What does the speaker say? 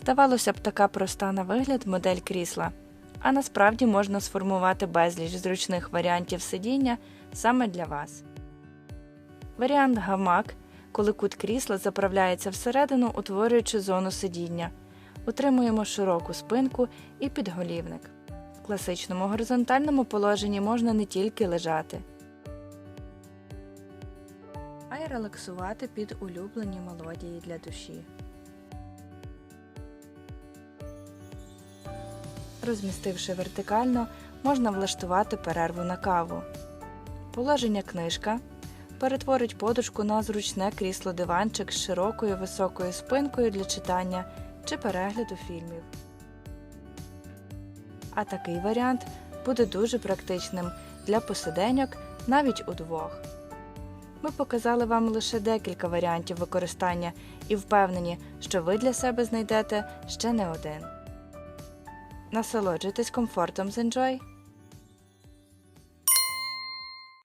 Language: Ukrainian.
Здавалося б, така проста на вигляд модель крісла, а насправді можна сформувати безліч зручних варіантів сидіння саме для вас. Варіант гамак, коли кут крісла заправляється всередину, утворюючи зону сидіння. Утримуємо широку спинку і підголівник. В класичному горизонтальному положенні можна не тільки лежати, а й релаксувати під улюблені мелодії для душі. Розмістивши вертикально, можна влаштувати перерву на каву. Положення книжка перетворить подушку на зручне крісло-диванчик з широкою високою спинкою для читання чи перегляду фільмів. А такий варіант буде дуже практичним для посиденьок навіть удвох. Ми показали вам лише декілька варіантів використання і впевнені, що ви для себе знайдете ще не один. Насолоджуйтесь комфортом з Enjoy!